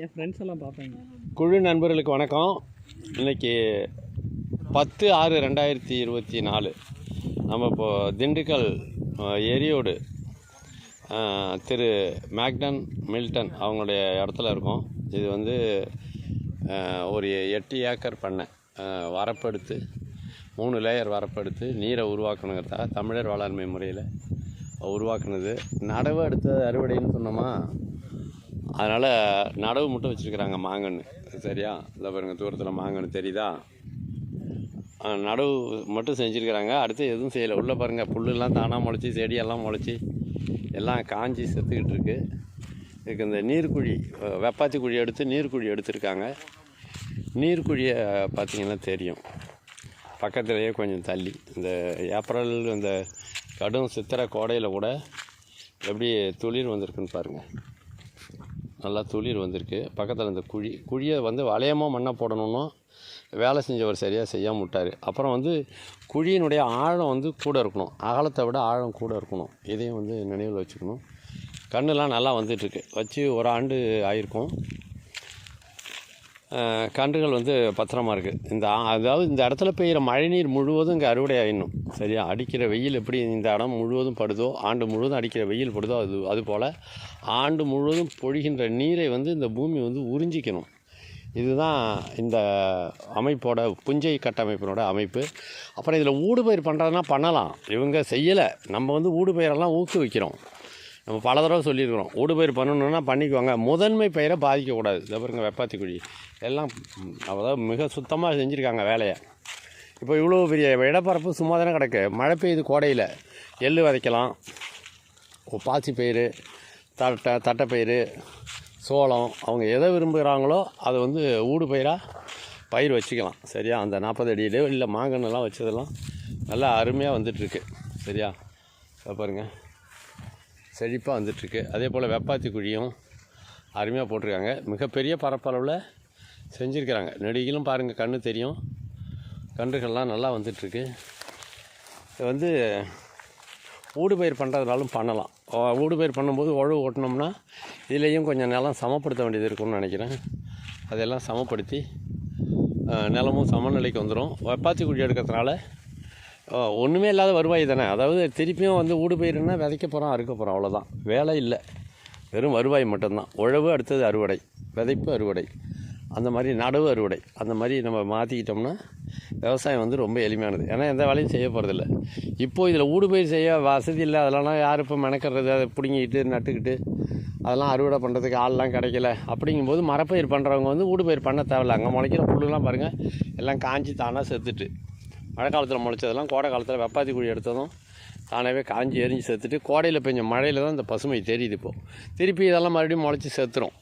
என் friends எல்லாம் பார்ப்பாங்க. குழு நண்பர்களுக்கு வணக்கம். இன்னைக்கு பத்து ஆறு ரெண்டாயிரத்தி இருபத்தி நாலு. நம்ம இப்போது திண்டுக்கல் எரியோடு திரு மேக்டன் மில்டன் அவங்களுடைய இடத்துல இருக்கோம். இது வந்து ஒரு எட்டு ஏக்கர் பண்ணை வரப்படுத்து மூணு லேயர் வரப்படுத்து நீரை உருவாக்கணுங்கிறதா தமிழர் வேளாண்மை முறையில் உருவாக்குனது. நடவு அடுத்தது அறுவடைன்னு சொன்னோமா? அதனால் நடவு மட்டும் வச்சுருக்குறாங்க மாங்கன்று சரியா? இந்த பாருங்கள் தூரத்தில் மாங்கன்று தெரியுதா? நடவு மட்டும் செஞ்சுருக்கிறாங்க. அடுத்து எதுவும் செய்யலை. உள்ளே பாருங்கள் புல்லுலாம் தானாக முளைச்சி செடியெல்லாம் முளைச்சி எல்லாம் காஞ்சி செத்துக்கிட்டு இருக்கு. இதுக்கு இந்த நீர்க்குழி வெப்பாத்தி குழி எடுத்து நீர்க்குழி எடுத்திருக்காங்க. நீர்க்குழியை பார்த்தீங்கன்னா தெரியும். பக்கத்துலேயே கொஞ்சம் தள்ளி. இந்த ஏப்ரல் இந்த கடும் சித்திரை கோடையில் கூட எப்படி துளிர் வந்திருக்குன்னு பாருங்கள் நல்லா துளிர் வந்திருக்கு. பக்கத்தில் இந்த குழி குழியை வந்து வளையமாக மண்ணை போடணும்னா வேலை செஞ்சவர் சரியாக செய்யாமல் விட்டார். அப்புறம் வந்து குழியினுடைய ஆழம் வந்து கூட இருக்கணும். அகலத்தை விட ஆழம் கூட இருக்கணும். இதையும் வந்து நினைவில் வச்சுக்கணும். கண்ணுலாம் நல்லா வந்துட்டுருக்கு வச்சு ஒரு ஆண்டு ஆயிருக்கும். கன்றுகள் வந்து பத்திரமா இருக்குது இந்த அதாவது இந்த இடத்துல பெய்கிற மழைநீர் முழுவதும் இங்கே அறுவடை ஆகிடணும் சரியா? அடிக்கிற வெயில் எப்படி இந்த இடம் முழுவதும் படுதோ ஆண்டு முழுவதும் அடிக்கிற வெயில் படுதோ அது அதுபோல் ஆண்டு முழுவதும் பொழிகின்ற நீரை வந்து இந்த பூமி வந்து உறிஞ்சிக்கணும். இதுதான் இந்த அமைப்போட புஞ்சை கட்டமைப்பினோட அமைப்பு. அப்புறம் இதில் ஊடுபயிர் பண்ணுறதுனா பண்ணலாம். இவங்க செய்யலை. நம்ம வந்து ஊடுபயிரெல்லாம் ஊக்குவிக்கிறோம். நம்ம பல தடவை சொல்லியிருக்கிறோம். ஊடுபயிர் பண்ணணுன்னா பண்ணிக்குவாங்க முதன்மை பயிரை பாதிக்கக்கூடாது. இதை பாருங்க வெப்பாத்தி குழி எல்லாம் அதாவது மிக சுத்தமாக செஞ்சுருக்காங்க வேலையை. இப்போ இவ்வளோ பெரிய இடப்பரப்பு சும்மா தானே கிடக்கு. மழை பெய்யுது கோடையில். எள் விதைக்கலாம். பாசி பயிறு தட்டை தட்டைப்பயிர் சோளம். அவங்க எதை விரும்புகிறாங்களோ அதை வந்து ஊடு பயிராக பயிர் வச்சுக்கலாம். சரியா? அந்த நாற்பது அடியிலே இல்லை மாங்கன்னெல்லாம் வச்சதெல்லாம் நல்லா அருமையாக வந்துட்டுருக்கு. சரியா? பாருங்கள் செழிப்பாக வந்துட்டுருக்கு. அதே போல் வெப்பாத்தி குழியும் அருமையாக போட்டிருக்காங்க. மிகப்பெரிய பரப்பளவில் செஞ்சுருக்கிறாங்க. நெடுகிலும் பாருங்கள் கண்ணு தெரியும். கன்றுகள்லாம் நல்லா வந்துட்டுருக்கு. இது வந்து ஊடுபயிர் பண்ணுறதுனாலும் பண்ணலாம். ஊடுபயிர் பண்ணும்போது உழவு ஓட்டினோம்னா இதுலேயும் கொஞ்சம் நிலம் சமப்படுத்த வேண்டியது இருக்கும்னு நினைக்கிறேன். அதெல்லாம் சமப்படுத்தி நிலமும் சமநிலைக்கு வந்துடும் வெப்பாத்தி குழி எடுக்கிறதுனால ஒன்றுமே இல்லாத வருவாய் தானே. அதாவது திருப்பியும் வந்து ஊடுபயிர்னா விதைக்க போகிறோம் அறுக்க போகிறோம் அவ்வளோதான் வேலை இல்லை. வெறும் வருவாய் மட்டும்தான். உழவு அடுத்தது அறுவடை. விதைப்பு அறுவடை. அந்த மாதிரி நடவு அறுவடை. அந்த மாதிரி நம்ம மாற்றிக்கிட்டோம்னா விவசாயம் வந்து ரொம்ப எளிமையானது. ஏன்னா எந்த வேலையும் செய்ய போகிறதில்ல இப்போது இதில் ஊடுபயிர் செய்ய வசதி இல்லை. அதெல்லாம் யார் இப்போ மெனக்கிறது? அதை பிடுங்கிக்கிட்டு நட்டுக்கிட்டு அதெல்லாம் அறுவடை பண்ணுறதுக்கு ஆள்லாம் கிடைக்கல. அப்படிங்கும்போது மரப்பயிர் பண்ணுறவங்க வந்து ஊடுபயிர் பண்ண தேவையில்ல. அங்கே முளைக்கிற புல்லுலாம் பாருங்கள் எல்லாம் காஞ்சி தானாக செத்துட்டு. மழை காலத்தில் முளைச்சதெல்லாம் கோடை காலத்தில் வெப்பாத்தி குழி எடுத்ததும் தானாகவே காஞ்சி எரிஞ்சு சேர்த்துட்டு கோடையில் பெஞ்ச மழையில் தான் இந்த பசுமை தெரியுது இப்போது திருப்பி இதெல்லாம் மறுபடியும் முளைச்சி சேர்த்துரும்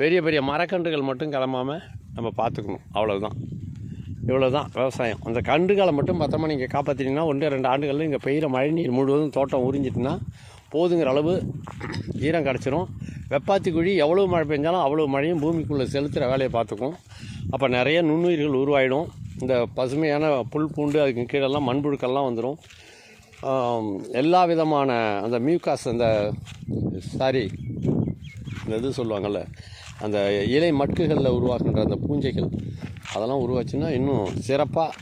பெரிய பெரிய மரக்கன்றுகள் மட்டும் கிளம்பாமல் நம்ம பார்த்துக்கணும் அவ்வளோதான் இவ்வளோ தான் விவசாயம். அந்த கன்றுகளை மட்டும் பத்திரமா நீங்கள் காப்பாற்றினீங்கன்னா ஒன்று ரெண்டு ஆண்டுகளில் இங்கே பெய்கிற மழை நீர் முழுவதும் தோட்டம் உறிஞ்சிட்டுனா போதுங்கிற அளவு ஈரம் கிடச்சிரும். வெப்பாத்தி குழி எவ்வளோ மழை பெஞ்சாலும் அவ்வளோ மழையும் பூமிக்குள்ளே செலுத்துகிற வேலையை பார்த்துக்கும். அப்போ நிறைய நுண்ணுயிர்கள் உருவாயிடும். இந்த பசுமையான புல் பூண்டு அதுக்கு கீழெல்லாம் மண்புழுக்கள்லாம் வந்துடும் எல்லா விதமான அந்த மியூகாஸ் அந்த சாரி இந்த இது சொல்லுவாங்கள்ல அந்த இலை மட்குகளில் உருவாக்குன்ற அந்த பூஞ்சைகள் அதெல்லாம் உருவாச்சுன்னா இன்னும் சிறப்பாக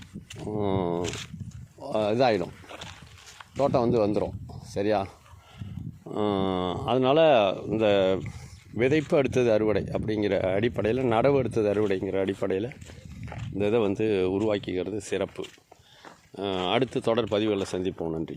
இதாகிடும் தோட்டம் வந்து வந்துடும் சரியா? அதனால் இந்த விதைப்பு அடுத்தது அறுவடை அப்படிங்கிற அடிப்படையில் நடவு அடுத்தது அறுவடைங்கிற அடிப்படையில் இந்த இதை வந்து உருவாக்கிக்கிறது சிறப்பு. அடுத்து அடுத்த தொடர் பதிவுகளில் சந்திப்போம். நன்றி.